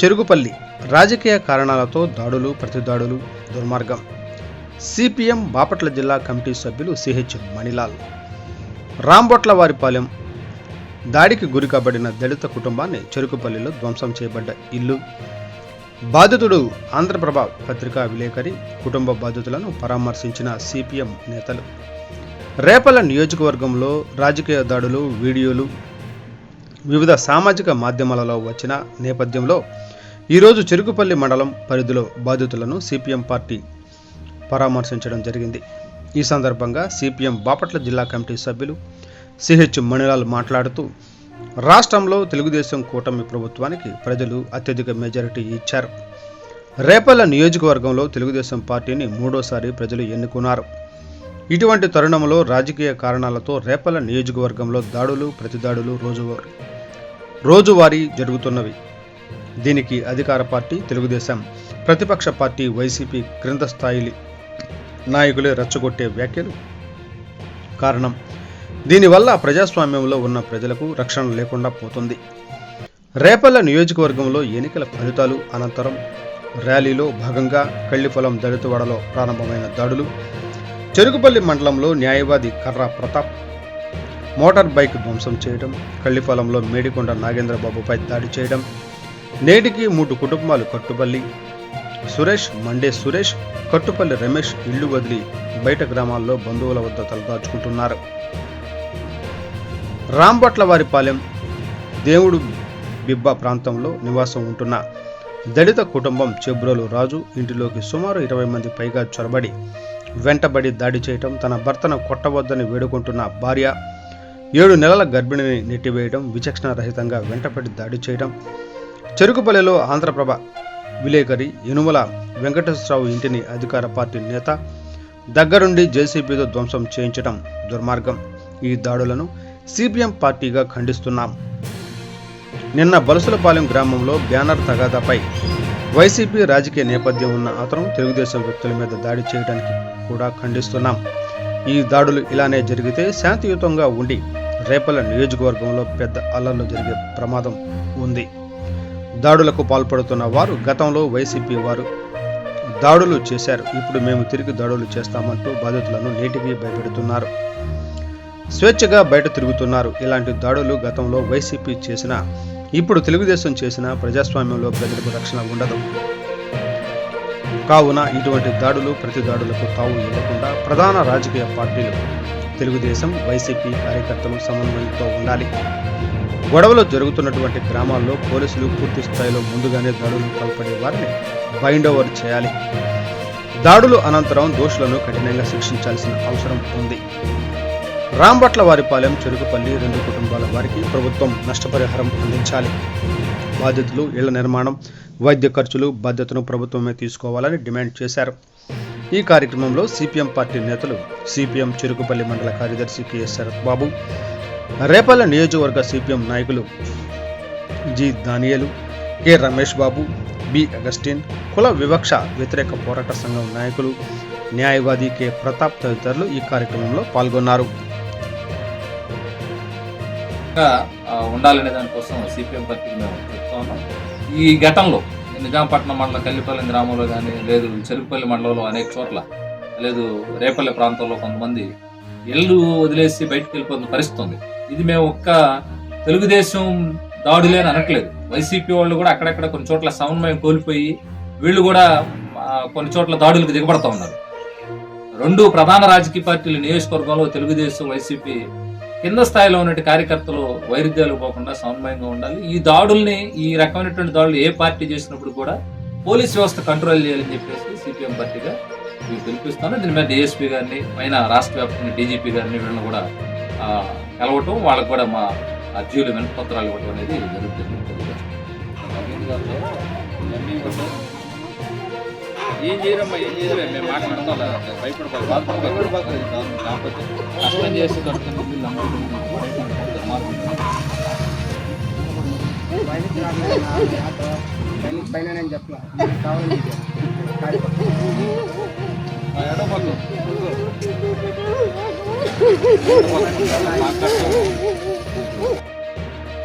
చెరుగుపల్లి రాజకీయ కారణాలతో దాడులు ప్రతిదాడులు దుర్మార్గం. సిపిఎం బాపట్ల జిల్లా కమిటీ సభ్యులు సిహెచ్ మణిలాల్. రాంబొట్లవారిపాలెం దాడికి గురి కాబడిన దళిత కుటుంబాన్ని చెరుకుపల్లిలో ధ్వంసం చేయబడ్డ ఇల్లు. బాధితుడు ఆంధ్రప్రభ పత్రికా విలేకరి కుటుంబ బాధితులను పరామర్శించిన సిపిఎం నేతలు. రేపల నియోజకవర్గంలో రాజకీయ దాడులు వీడియోలు వివిధ సామాజిక మాధ్యమాలలో వచ్చిన నేపథ్యంలో ఈరోజు చెరుకుపల్లి మండలం పరిధిలో బాధితులను సిపిఎం పార్టీ పరామర్శించడం జరిగింది. ఈ సందర్భంగా సిపిఎం బాపట్ల జిల్లా కమిటీ సభ్యులు సిహెచ్ మణిలాల్ మాట్లాడుతూ రాష్ట్రంలో తెలుగుదేశం కూటమి ప్రభుత్వానికి ప్రజలు అత్యధిక మెజారిటీ ఇచ్చారు. రేపల్ల నియోజకవర్గంలో తెలుగుదేశం పార్టీని మూడోసారి ప్రజలు ఎన్నుకున్నారు. ఇటువంటి తరుణంలో రాజకీయ కారణాలతో రేపల్ల నియోజకవర్గంలో దాడులు ప్రతిదాడులు రోజువారీ. రోజువారీ జరుగుతున్నవి. దీనికి అధికార పార్టీ తెలుగుదేశం ప్రతిపక్ష పార్టీ వైసీపీ క్రింద స్థాయి నాయకులే రెచ్చగొట్టే వ్యాఖ్యలు. కారణం దీనివల్ల ప్రజాస్వామ్యంలో ఉన్న ప్రజలకు రక్షణ లేకుండా పోతుంది. రేపల్ల నియోజకవర్గంలో ఎన్నికల ఫలితాలు అనంతరం ర్యాలీలో భాగంగా కళ్ళిఫలం దళితవాడలో ప్రారంభమైన దాడులు చెరుకుపల్లి మండలంలో న్యాయవాది కర్ర ప్రతాప్ మోటార్ బైక్ ధ్వంసం చేయడం కళ్ళిపొలంలో మేడికొండ నాగేంద్రబాబుపై దాడి చేయడం నేటికి మూడు కుటుంబాలు కట్టుబల్లి. సురేష్ మండే సురేష్ కట్టుపల్లి రమేష్ ఇళ్ళు వదిలి బయట గ్రామాల్లో బంధువుల వద్ద తలదాచుకుంటున్నారు. రాంబట్లవారిపాలెం దేవుడు బిబ్బ ప్రాంతంలో నివాసం ఉంటున్న దళిత కుటుంబం చెబ్రోలు రాజు ఇంటిలోకి సుమారు ఇరవై మంది పైగా చొరబడి వెంటబడి దాడి చేయటం తన భర్తను కొట్టవద్దని వేడుకుంటున్న భార్య ఏడు నెలల గర్భిణిని నెట్టివేయడం విచక్షణ రహితంగా వెంటపడి దాడి చేయడం చెరుకుపల్లెలో ఆంధ్రప్రభ విలేకరి యనుమల వెంకటేశ్వరరావు ఇంటిని అధికార పార్టీ నేత దగ్గరుండి జేసీబీతో ధ్వంసం చేయించడం దుర్మార్గం. ఈ దాడులను సిపిఎం పార్టీగా ఖండిస్తున్నాం. నిన్న బలసులపాలెం గ్రామంలో బ్యానర్ తగాదాపై వైసీపీ రాజకీయ నేపథ్యం ఉన్న అతను తెలుగుదేశం వ్యక్తుల మీద దాడి చేయడానికి కూడా ఖండిస్తున్నాం. ఈ దాడులు ఇలానే జరిగితే శాంతియుతంగా ఉండి రేపల నియోజకవర్గంలో పెద్ద అల్లర్లు జరిగే ప్రమాదం ఉంది. దాడులకు పాల్పడుతున్న వారు గతంలో వైసీపీ వారు దాడులు చేశారు. ఇప్పుడు మేము తిరిగి దాడులు చేస్తామంటూ బాధితులను నేటికి భయపెడుతున్నారు. స్వేచ్ఛగా బయట తిరుగుతున్నారు. ఇలాంటి దాడులు గతంలో వైసీపీ చేసిన ఇప్పుడు తెలుగుదేశం చేసిన ప్రజాస్వామ్యంలో ప్రజలకు రక్షణ ఉండదు. కావున ఇటువంటి దాడులు ప్రతి దాడులకు తావు ఇవ్వకుండా ప్రధాన రాజకీయ పార్టీలు తెలుగుదేశం వైసీపీ కార్యకర్తలు సమన్వయంతో ఉండాలి. గొడవలు జరుగుతున్నటువంటి గ్రామాల్లో పోలీసులు పూర్తి స్థాయిలో ముందుగానే దాడులు పాల్పడే వారిని బైండ్ ఓవర్ చేయాలి. దాడులు అనంతరం దోషులను కఠినంగా శిక్షించాల్సిన అవసరం ఉంది. రాంబట్ల వారిపాలెం చెరుకుపల్లి రెండు కుటుంబాల వారికి ప్రభుత్వం నష్టపరిహారం అందించాలి. బాధితులు ఇళ్ళ నిర్మాణం వైద్య ఖర్చులు బాధ్యతను ప్రభుత్వమే తీసుకోవాలని డిమాండ్ చేశారు. ఈ కార్యక్రమంలో సిపిఎం పార్టీ నేతలు సిపిఎం చెరుకుపల్లి మండల కార్యదర్శి కెఎస్ శరత్ బాబు రేపల్ల నియోజకవర్గ సిపిఎం నాయకులు G Daniel K Ramesh Babu B Augustine కుల వివక్ష వ్యతిరేక పోరాట సంఘం నాయకులు న్యాయవాది కె ప్రతాప్ తదితరులు ఈ కార్యక్రమంలో పాల్గొన్నారు. ఉండాలనే దానికోసం సిపిఎం పార్టీకి మేము చెప్తా ఉన్నాం ఈ ఘటనలో నిజాంపట్నం మండలం కల్లిపల్లి గ్రామంలో కానీ లేదు చెరుకుపల్లి మండలంలో అనేక చోట్ల లేదు రేపల్లి ప్రాంతంలో కొంతమంది ఇల్లు వదిలేసి బయటకు వెళ్ళిపోతున్న పరిస్థితి ఉంది. ఇది మేము ఒక్క తెలుగుదేశం దాడులే అని అనట్లేదు. వైసీపీ వాళ్ళు కూడా అక్కడక్కడ కొన్ని చోట్ల సమన్వయం కోల్పోయి వీళ్ళు కూడా కొన్ని చోట్ల దాడులకు దిగబడతా ఉన్నారు. రెండు ప్రధాన రాజకీయ పార్టీలు నియోజకవర్గంలో తెలుగుదేశం వైసీపీ కింద స్థాయిలో ఉన్నటువంటి కార్యకర్తలు వైరుధ్యాలు పోకుండా సమన్వయంగా ఉండాలి. ఈ దాడుల్ని ఈ రకమైనటువంటి దాడులు ఏ పార్టీ చేసినప్పుడు కూడా పోలీస్ వ్యవస్థ కంట్రోల్ చేయాలని చెప్పేసి సిపిఎం పార్టీగా మీకు పిలిపిస్తాను. దీని మీద డిఎస్పీ గారిని పైన రాష్ట్ర వ్యాప్తంగా డీజీపీ గారిని వీళ్ళని కూడా కలవటం వాళ్ళకు కూడా మా అర్జీలు వినపత్రాలు ఇవ్వడం అనేది జరుగుతుంది. ఏం చేయరమ్మా ఏం చేయలే మేము మాట్లాడతాం భయపడబాకు కష్టం చేసి కడుతున్న వీళ్ళు అందరూ పైన నేను చెప్పలా. కావాలని